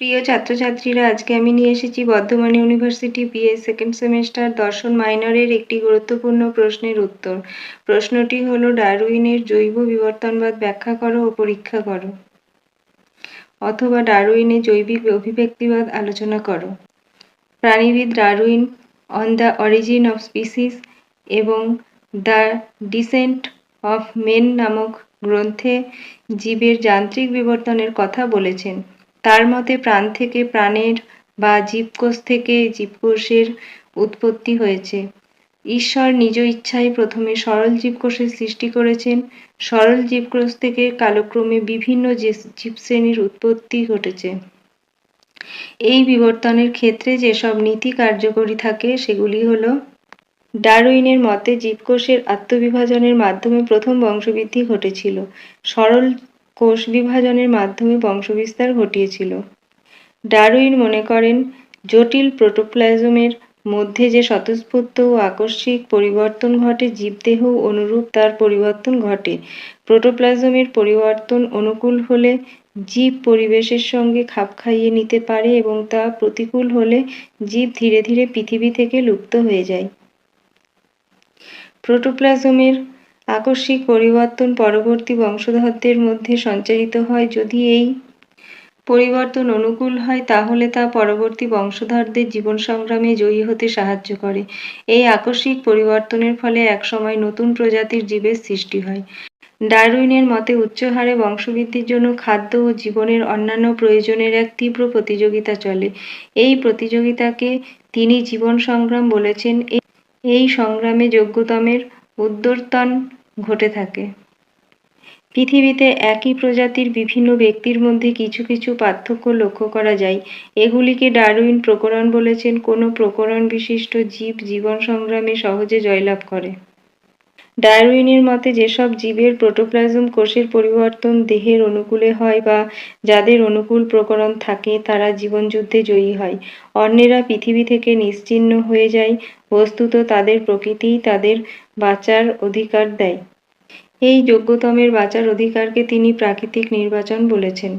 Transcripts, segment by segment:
প্রিয় ছাত্রছাত্রীরা, আজকে আমি নিয়ে এসেছি Bardhaman university BA second semester দর্শন মাইনরের একটি গুরুত্বপূর্ণ প্রশ্নের উত্তর। প্রশ্নটি হলো, ডারউইনের জৈব বিবর্তনবাদ ব্যাখ্যা করো ও পরীক্ষা করো। অথবা ডারউইনের জৈবিক অভিব্যক্তিবাদ আলোচনা করো। প্রাণীবিদ Darwin on the origin of species এবং দ্য ডিসেন্ট অফ মেন নামক গ্রন্থে জীবের যান্ত্রিক বিবর্তনের কথা বলেছেন। তার মতে প্রাণ থেকে প্রাণের বা জীবকোষ থেকে জীবকোষের উৎপত্তি হয়েছে। ঈশ্বর নিজ ইচ্ছায় প্রথমে সরল জীবকোষের সৃষ্টি করেছেন। সরল জীবকোষ থেকে কালক্রমে বিভিন্ন জীবশ্রেণীর উৎপত্তি ঘটেছে। এই বিবর্তনের ক্ষেত্রে যেসব নীতি কার্যকরী থাকে, সেগুলি হল ডারউইনের মতে, জীবকোষের আত্মবিভাজনের মাধ্যমে প্রথম বংশবৃদ্ধি ঘটেছিল। সরল কোষ বিভাজনের মাধ্যমে বংশবিস্তার ঘটিয়েছিল। ডারউইন মনে করেন, জটিল প্রোটোপ্লাজমের মধ্যে যে স্বতঃস্ফূর্ত ও আকস্মিক পরিবর্তন ঘটে, জীবদেহ অনুরূপ তার পরিবর্তন ঘটে। প্রোটোপ্লাজমের পরিবর্তন অনুকূল হলে জীব পরিবেশের সঙ্গে খাপ খাইয়ে নিতে পারে এবং তা প্রতিকূল হলে জীব ধীরে ধীরে পৃথিবী থেকে লুপ্ত হয়ে যায়। প্রোটোপ্লাজমের আকস্মিক পরিবর্তন পরবর্তী বংশধরদের মধ্যে সঞ্চারিত হয়। যদি এই পরিবর্তন অনুকূল হয়, তাহলে তা পরবর্তী বংশধরদের জীবন সংগ্রামে জয়ী হতে সাহায্য করে। এই আকস্মিক পরিবর্তনের ফলে একসময় নতুন প্রজাতির জীবের সৃষ্টি হয়। ডারউইনের মতে উচ্চ হারে বংশবৃদ্ধির জন্য খাদ্য ও জীবনের অন্যান্য প্রয়োজনের এক তীব্র প্রতিযোগিতা চলে। এই প্রতিযোগিতাকে তিনি জীবন সংগ্রাম বলেছেন। এই সংগ্রামে যোগ্যতমের উদ্যোর্তন ঘটে থাকে। পৃথিবীতে একই প্রজাতির বিভিন্ন ব্যক্তির মধ্যে কিছু কিছু পার্থক্য লক্ষ্য করা যায়। এগুলিকে ডারউইন প্রকরণ বলেছেন। কোনো প্রকরণ বিশিষ্ট জীব জীবন সংগ্রামে সহজে জয়লাভ করে। ডারউইনের মতে, যেসব জীবের প্রোটোপ্লাজম কোষের পরিবর্তন দেহের অনুকূলে হয় বা যাদের অনুকূল প্রকরণ থাকে, তারা জীবনযুদ্ধে জয়ী হয়। অন্যেরা পৃথিবী থেকে নিশ্চিহ্ন হয়ে যায়, বস্তুত তাদের প্রকৃতিই তাদের বাঁচার অধিকার দেয়। এই যোগ্যতমের বাঁচার অধিকারকে তিনি প্রাকৃতিক নির্বাচন বলেছেন।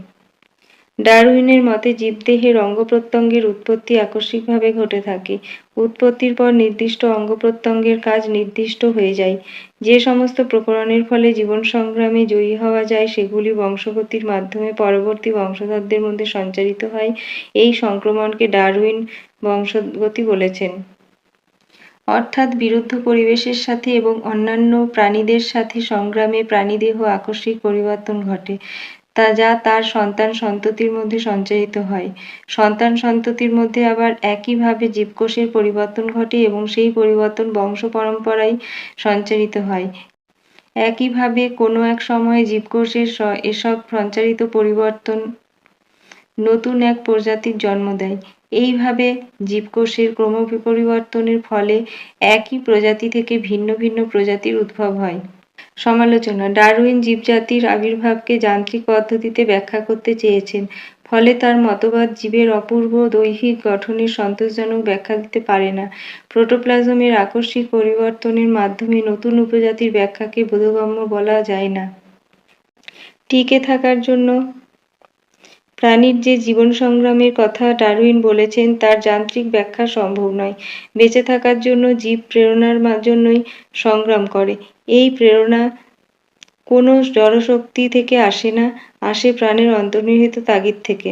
ডারউইনের মতে জীবদেহের অঙ্গ প্রত্যঙ্গের উৎপত্তি আকস্মিকভাবে ঘটে থাকে। উৎপত্তির পর নির্দিষ্ট অঙ্গ প্রত্যঙ্গের কাজ নির্দিষ্ট হয়ে যায়। যে সমস্ত প্রকরণের ফলে জীবন সংগ্রামে জয়ী হওয়া যায়, সেগুলি বংশগতির মাধ্যমে পরবর্তী বংশধরদের মধ্যে সঞ্চারিত হয়। এই সংক্রমণকে ডারউইন বংশগতি বলেছেন। অর্থাৎ বিরুদ্ধ পরিবেশের সাথে এবং অন্যান্য প্রাণীদের সাথে সংগ্রামে প্রাণীদেহ আকস্মিক পরিবর্তন ঘটে। তা যা তার সন্তান সন্ততির মধ্যে সঞ্চারিত হয়। সন্তান সন্ততির মধ্যে আবার একইভাবে জীবকোষের পরিবর্তন ঘটে এবং সেই পরিবর্তন বংশ পরম্পরায় সঞ্চারিত হয়। একইভাবে কোনো এক সময়ে জীবকোষের এসব সঞ্চারিত পরিবর্তন নতুন এক প্রজাতির জন্ম দেয়। এইভাবে জীবকোষের ক্রমপরিবর্তনের ফলে একই প্রজাতি থেকে ভিন্ন ভিন্ন প্রজাতির উদ্ভব হয়। সমালোচনা। ডারউইন জীবজাতির আবির্ভাবকে যান্ত্রিক পদ্ধতিতে ব্যাখ্যা করতে চেয়েছেন, ফলে তার মতবাদ জীবের অপূর্ব দৈহিক গঠনের সন্তোষজনক ব্যাখ্যা দিতে পারে না। প্রোটোপ্লাজমের আকস্মিক পরিবর্তনের মাধ্যমে নতুন উপজাতির ব্যাখ্যাকে বোধগম্য বলা যায় না। টিকে থাকার জন্য প্রাণীর যে জীবন সংগ্রামের কথা ডারউইন বলেছেন, তার যান্ত্রিক ব্যাখ্যা সম্ভব নয়। বেঁচে থাকার জন্য জীব প্রেরণার জন্যই সংগ্রাম করে। এই প্রেরণা কোনো জড়শক্তি থেকে আসে না, আসে প্রাণের অন্তর্নিহিত তাগিদ থেকে।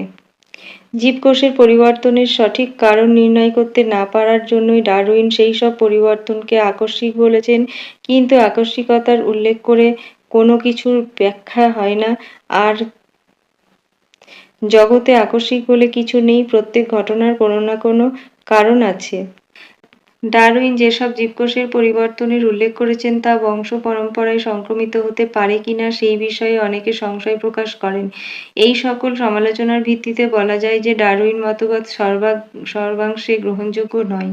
জীবকোষের পরিবর্তনের সঠিক কারণ নির্ণয় করতে না পারার জন্যই ডারউইন সেই সব পরিবর্তনকে আকস্মিক বলেছেন, কিন্তু আকস্মিকতার উল্লেখ করে কোনো কিছুর ব্যাখ্যা হয় না। আর জগতে আকস্মিক বলে কিছু নেই, প্রত্যেক ঘটনার কোনো না কোনো কারণ আছে। ডারউইন যেসব জীবকোষের পরিবর্তনের উল্লেখ করেছেন তা বংশ পরম্পরায় সংক্রমিত হতে পারে কিনা সেই বিষয়ে অনেকে সংশয় প্রকাশ করেন। এই সকল সমালোচনার ভিত্তিতে বলা যায় যে ডারউইন মতবাদ সর্বাংশে গ্রহণযোগ্য নয়।